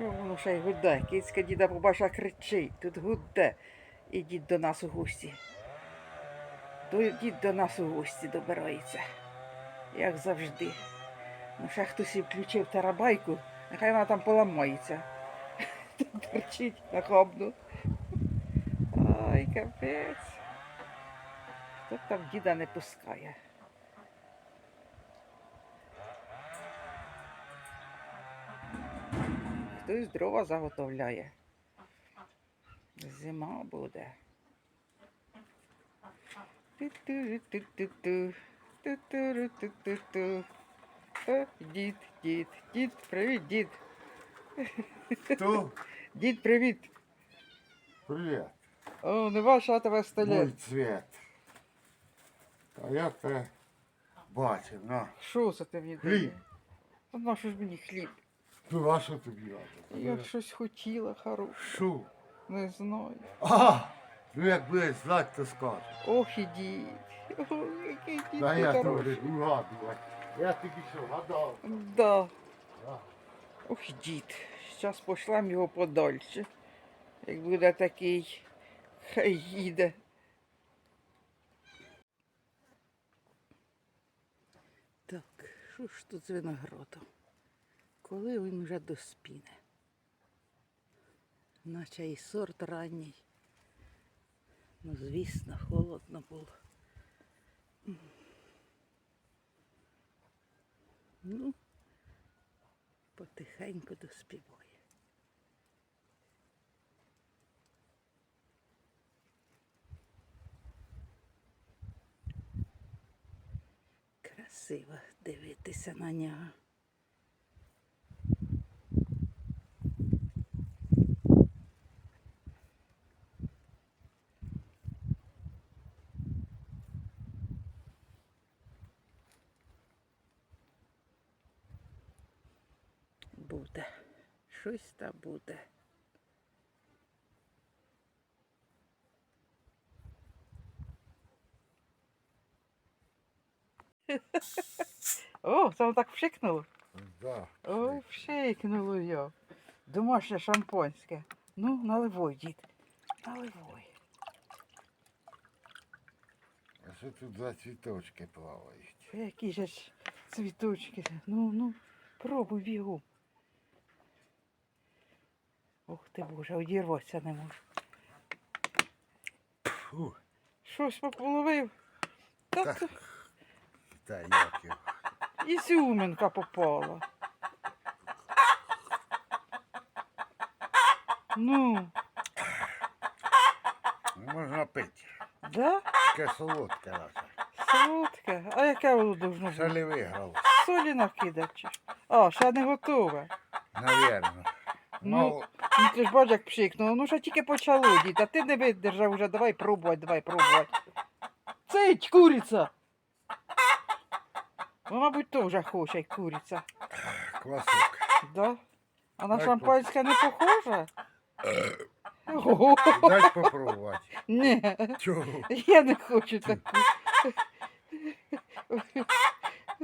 Що воно ще й гуде? Кицька діда побачила кричить, тут гуде. Ідіть до нас у гості. Дід до нас у гості добирається, як завжди. Ну, ще хтось і включив тарабайку, нехай вона там поламається. Тут торчить нахабно. Ай, капець. Хто там діда не пускає? Хтось дрова заготовляє. Зима буде. Ту-ту-ру-ту-ту-ту. Ту-ту-ру-ту-ту-ту. О, Дід, дід, дід, привіт, дід. Кто? Дід, привіт. Привет. О, не ваша тебе Мой столі. цвет. А я те бачив, на. Що це ти мені Хліб. дає? Та на що ж мені хліб? Ну, а що тобі надо? Я щось хотіла хороше. Що? Не знаю. А, ну як будеш знати, то скажеш. Ох і дід. Ох, який дід Та я хороший. тобі угадувати. Я тобі що, гадав? Да. Да. Ох, дід. Зараз пошлем його подальше. Як буде такий, хай їде. Так, що ж тут з виноградом? Коли він вже доспіне? Наче і сорт ранній. Ну, звісно, холодно було. Ну, потихеньку доспіває. Красиво дивитися на нього. Буде. Щось та буде. О, це так вшикнуло. Да. О, вшикнуло його. Домашнє шампанське. Ну, наливай, дід. Наливай. А що тут за цвіточки плавають? Які ж цвіточки. Ну, ну, пробуй бігу. Ух ти боже, одірватися не можу. Фу, Щось пополовив. Та та як його. і зюминка попала. Ну, Ну, Можна пити. да? Таке солодке наше. Солодке. А яке воно должно бути? не виграв, Солі що? А, ще не готове. навірно. Ну, Ну ти ж бачиш, як пшикнуло. Ну ще тільки почало дід, а ти не видержав вже. Давай пробувати, давай пробувати. Цить, куриця! Ну, мабуть, теж хоче, як куриця. квасок. Да? А на Дай шампанське не похоже? Ого, Дай попробувати. ні, Чого? я не хочу таку.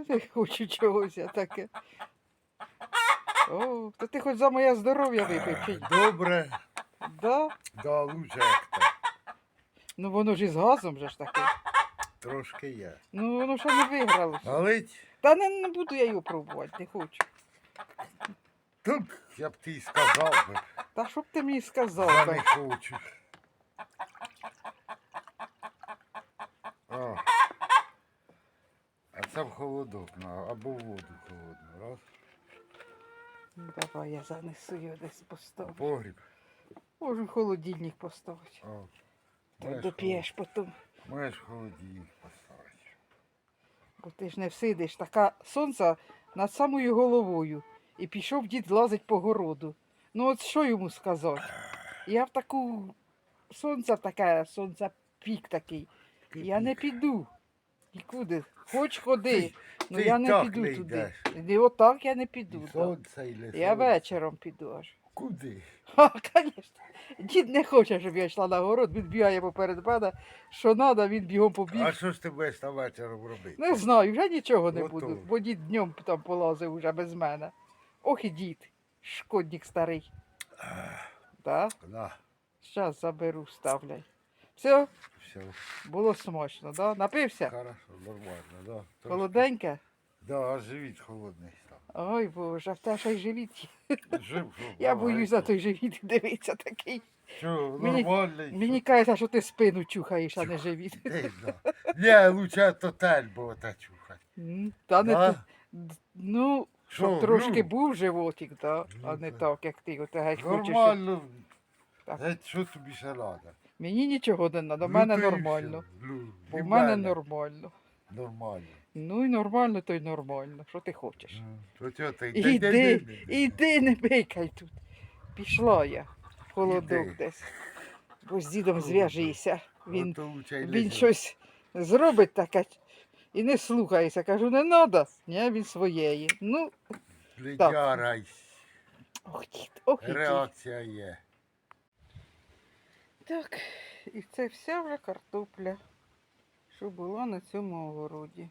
Не хочу чогось я таке. О, то ти хоч за моє здоров'я випив чи ні? Добре, Да? да лучше як то. Ну воно ж із газом же ж таке. Трошки є. Ну воно ще не виграло. Налить? Та не, не буду я його пробувати, не хочу. Так, я б ти й сказав би. Та що б ти мені Я сказав? не хочу. О. А це в холодок на, або в воду холодну. Раз. Давай я занесу його десь поставлю. Погріб. Можу в холодильник поставити. О. Та Можеш доп'єш потім. холод- в холодильник поставити. Бо ти ж не всидиш. Така сонце над самою головою. І пішов дід лазить по городу. Ну от що йому сказати? Я в таку сонце таке, сонце пік такий. Я не піду. Нікуди. Хоч ходи. Ну ти я не так піду не туди. йдеш. І отак я не піду. Так. сонце, і Я вечором піду аж. Куди? Ха, звісно. Дід не хоче, щоб я йшла на город, він бігає поперед мене. Що треба, він бігом побіг. А що ж ти будеш там вечором робити? Не знаю, вже нічого не Готово. буду, бо дід днем там полазив уже без мене. Ох і дід. шкодник старий. Да? Да, Зараз заберу, ставляй. Все, все. було смачно, да? Напився? Хорошо, нормально, да. Трошки. Холоденьке? Да, а живіт холодний став. Ой Боже, а в те ще й живіт. Жив, жив, Я боюсь за той живіт дивитися такий. Що, Мені- нормальний? Мені кажеться, що ти спину чухаєш, а не живіт. Да. Ні, лучше тоталь, бо та чухать. М, Та не Да? ти- д- Ну, Що, щоб трошки ну? був животик, да, а Ну, не так. так, як ти. От геть хочеш. щоб- Нормально. Так. Геть, що тобі ще треба? Мені нічого не треба, в мене нормально. Бо в мене нормально. Нормально. Ну і нормально, то й нормально. Що ти хочеш? Ну, То чого ти? Іди, іди, не бейкай тут. Пішла я в холодок Іди. десь. Бо з дідом зв'яжися. Він, він щось зробить таке і не слухається. Кажу, не треба. Ні, він своєї. Ну, так. ох, дід, ох, дід. Реакція є. Так, і це вся вже картопля, що була на цьому огороді.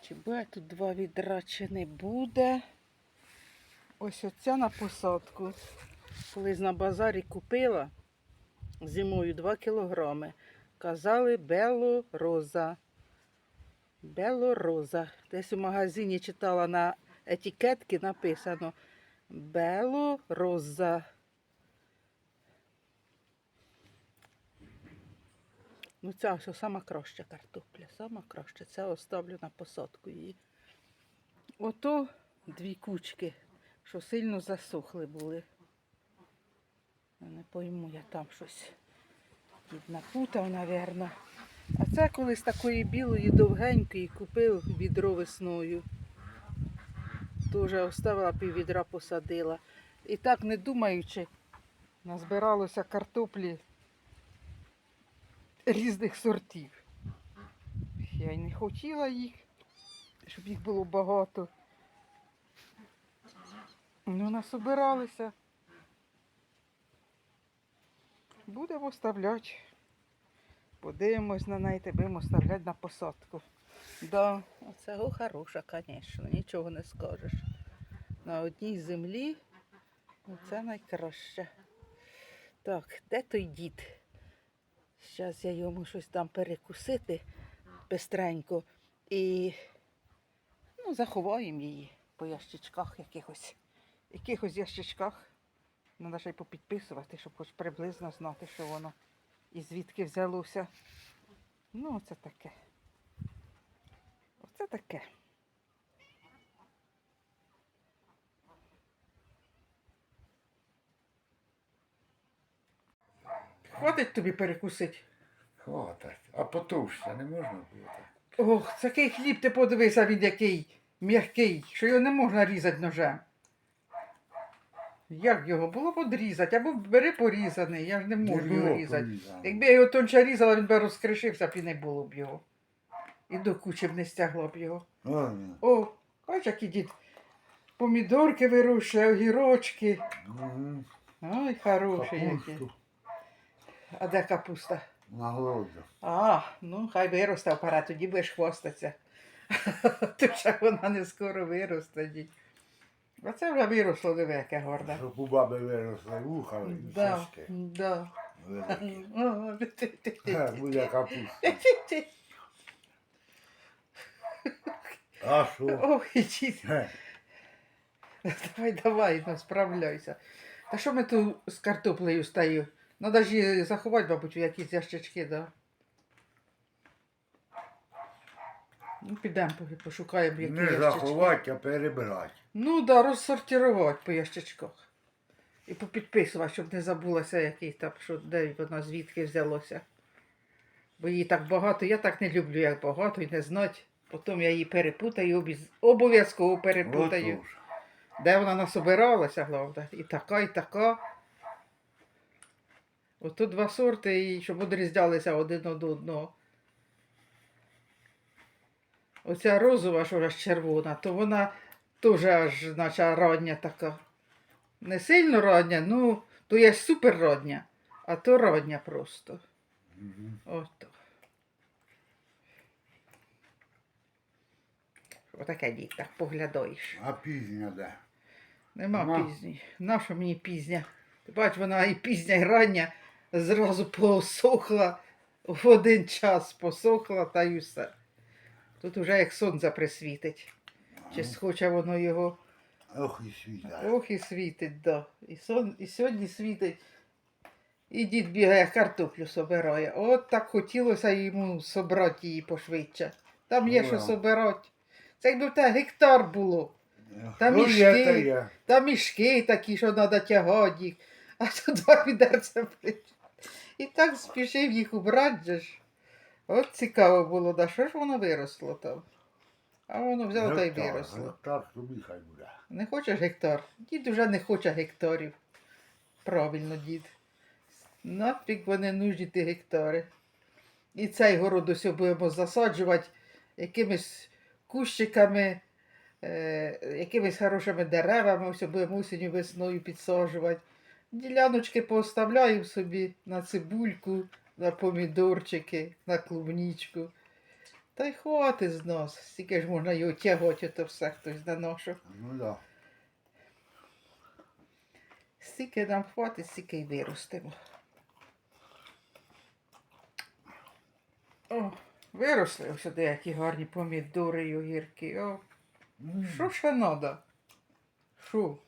Чи буде тут два відра, чи не буде. Ось оця на посадку. Колись на базарі купила зимою 2 кілограми. Казали белороза. Белороза. Десь у магазині читала на етикетці написано Белороза. Ну, ця ось сама краща картопля, сама краща. Це оставлю на посадку її. Ото дві кучки, що сильно засохли були. Не пойму, я там щось напутав, напевно. А це колись такої білої довгенької купив відро весною. Тоже оставила пів відра посадила. І так не думаючи, назбиралося картоплі різних сортів. Я й не хотіла їх, щоб їх було багато. Ну, насобиралися. Будемо оставляти. Подивимось на неї, будемо оставляти на посадку. Да, оце хороша, звісно, нічого не скажеш. На одній землі це найкраще. Так, де той дід? Зараз я йому щось дам перекусити пестренько і ну, заховаємо її по ящичках якихось. Якихось ящичках. Треба ще й попідписувати, щоб хоч приблизно знати, що воно і звідки взялося. Ну, оце таке. Оце таке. Хватить тобі перекусити. Хватить. А потовще не можна було так? Ох, такий хліб ти подивися, він який м'який, що його не можна різати ножем. Як його? Було б одрізати, або бери порізаний, я ж не можу Не його різати. порізано. Якби я його тонче різала, він би розкришився б і не було б його. І до кучі б не стягло б його. Ладно. О, бач, який дід. Помідорки вирощує, огірочки. Ой, хороший який. А де капуста? на городі. А, ну хай виросте апарат, тоді будеш хвастатися. То ще вона не скоро виросте. дідь. А це вже виросло, яке гарне. Щоб у баби виросли вуха і Да, да. ти-ти-ти-ти. Ха, Буде капуста. А що? Ой, дід. Давай, давай, ну, справляйся. Та що ми тут з картоплею стаю? Надо ж її заховати, мабуть, в якісь ящички, да. Ну, підемо пошукаємо які Не ящички. заховати, а перебрати. Ну да, розсортувати по ящичках. І попідписувати, щоб не забулося, який там, що, де воно звідки взялося. Бо її так багато, я так не люблю, як багато, і не знати. Потім я її перепутаю, обов'язково перепутаю. Де вона насобиралася, головне. І така, і така. Ото два сорти, і щоб відрізнялися один від одного. Оця розова, що аж червона, то вона теж аж наче рання така. Не сильно рання, ну, то є супер рання, а то рання просто. Мгм. Ото. Отаке дід, так поглядаєш. А пізня де? Нема Нема. пізньої. Наша мені пізня? Ти бач, вона і пізня, і рання зразу посохла. В один час посохла та й усе. Тут уже як сонце присвітить. Чи схоче воно його. Ох і світа. Ох і світить, да. І, сон, і сьогодні світить. І дід бігає, картоплю собирає. От так хотілося йому собрати її пошвидше. Там є що Ура. собирати. Це якби в те гектар було. Та є. Та мішки такі, що треба тягати їх, а то два відерця плечі. І так спішив їх убрати же ж. От цікаво було, да що ж воно виросло там. А воно взяло та й виросло. Гектар тобі хай буде. Не хочеш гектар? Дід уже не хоче гектарів. Правильно, дід. Нафіг вони нужні ті гектари. І цей город ось будемо засаджувати якимись кущиками, е, якимись хорошими деревами, ось будемо осінню весною підсаджувати. Діляночки поставляємо собі на цибульку, на помідорчики, на клубнічку. Та й хватить з нас. Стільки ж можна його тягати, то все хтось на нашу. Ну да. Стільки нам хватить, стільки й виростемо. О, виросли ось деякі гарні помідори й огірки. О, що ще треба? Що?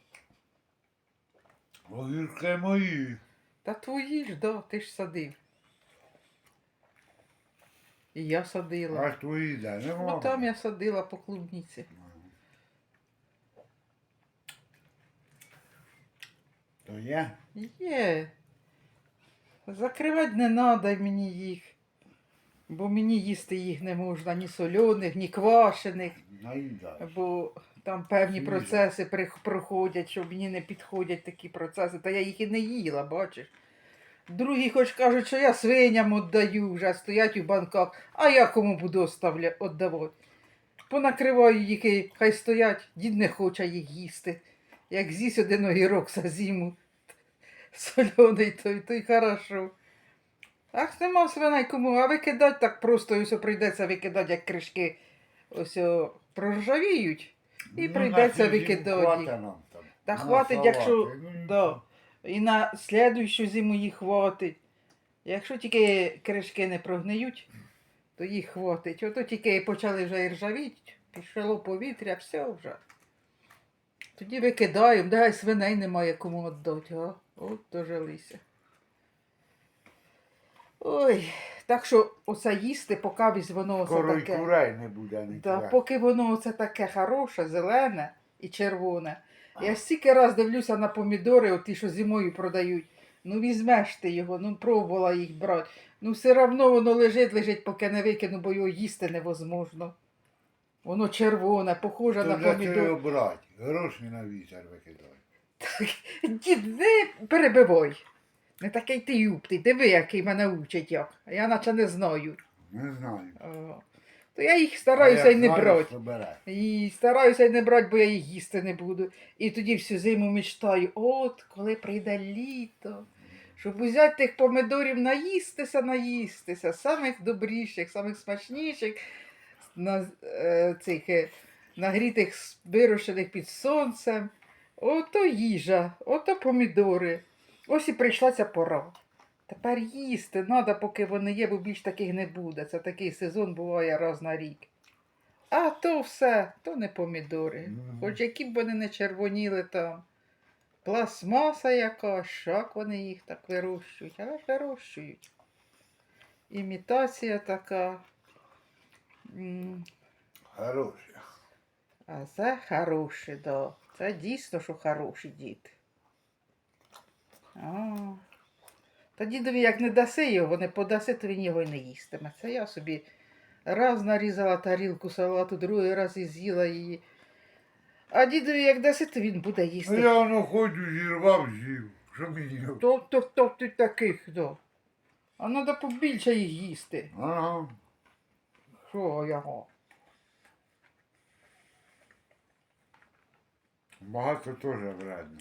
Огірки мої. Та твої ж, да, ти ж садив. І я садила. А твої де? Нема. Ну там я садила по клубніці. То є? Є. Закривати не треба мені їх. Бо мені їсти їх не можна ні соляних, ні квашених, Наїдай. бо там певні Свіже. процеси проходять, що мені не підходять такі процеси, та я їх і не їла, бачиш. Другі хоч кажуть, що я свиням віддаю, вже стоять у банках, а я кому буду віддавати. Понакриваю їх і хай стоять, дід не хоче їх їсти. Як з'їсть один огірок за зиму, соляний, то, й- то й хорошо. Ах, нема свиней кому, а викидати так просто ось прийдеться викидати, як кришки ось проржавіють. І Ну, прийдеться викидати. Та хватить, салати. якщо. Ну, Да. І на слідуючу зиму їх хватить. Якщо тільки кришки не прогниють, то їх хватить. Ото тільки почали вже і ржавіть, пішло повітря, все вже. Тоді викидаємо, дай свиней немає кому віддати? От дожилися. Ой, так що оце їсти, поки візь воно оце Скоро таке. курей не буде не Да, поки воно оце таке хороше, зелене і червоне. Я стільки раз дивлюся на помідори, оті, що зимою продають. Ну візьмеш ти його, ну пробувала їх брати. Ну все одно воно лежить, лежить, поки не викину, бо його їсти невозможно. Воно червоне, похоже То на для цього помідор. брати. Гроші на вітер викидай. Дід, не перебивай. Не такий ти юптий, диви, який мене учить як. А я наче не знаю. Не знаю. О. То я їх стараюся й не брати. І стараюся й не брати, бо я їх їсти не буду. І тоді всю зиму мечтаю, от коли прийде літо, щоб узяти тих помидорів, наїстися, наїстися, самих добріших, самих смачніших, на, е, цих, е, нагрітих, вирощених під сонцем. Ото їжа, ото помідори. Ось і прийшла ця пора. Тепер їсти треба, поки вони є, бо більш таких не буде. Це такий сезон буває раз на рік. А то все, то не помідори. Мгм. Хоч які б вони не червоніли там. Пластмаса якась, шак вони їх так вирощують, але ж вирощують. Імітація така. Хороші. А це хороший, да. Це дійсно, що хороший дід. А. Та дідові як не даси його, не подаси, то він його й не їстиме. Це я собі раз нарізала тарілку салату, другий раз і з'їла її. А дідові як даси, то він буде А їсти. я воно ходжу, зірвав, з'їв. Що мені? То, то, то ти таких, да. А треба побільше їх їсти. Ага. Що його? Багато теж вредно.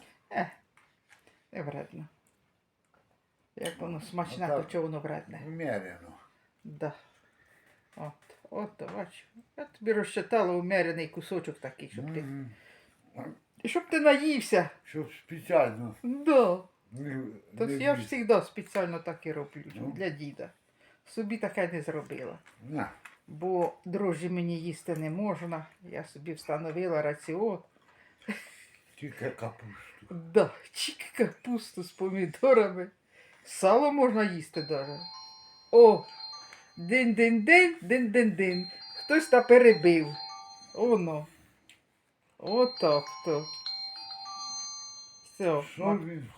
Не вредно. Як воно смачне, то чого воно вредне? Вміряно. Да. От. От, бач. Я тобі розчитала умерений кусочок такий, щоб ти. Мгм. Щоб ти наївся. Щоб спеціально. Да. Не, я ж завжди спеціально так і роблю Ну. для діда. Собі таке не зробила. На. Бо дрожжі мені їсти не можна. Я собі встановила раціон. Тільки капусту. Да, тільки капусту з помідорами. Сало можна їсти даже. О! Дин-дин-дин, дин-дин-дин. Хтось та перебив. Оно. Отак то. Все. Що він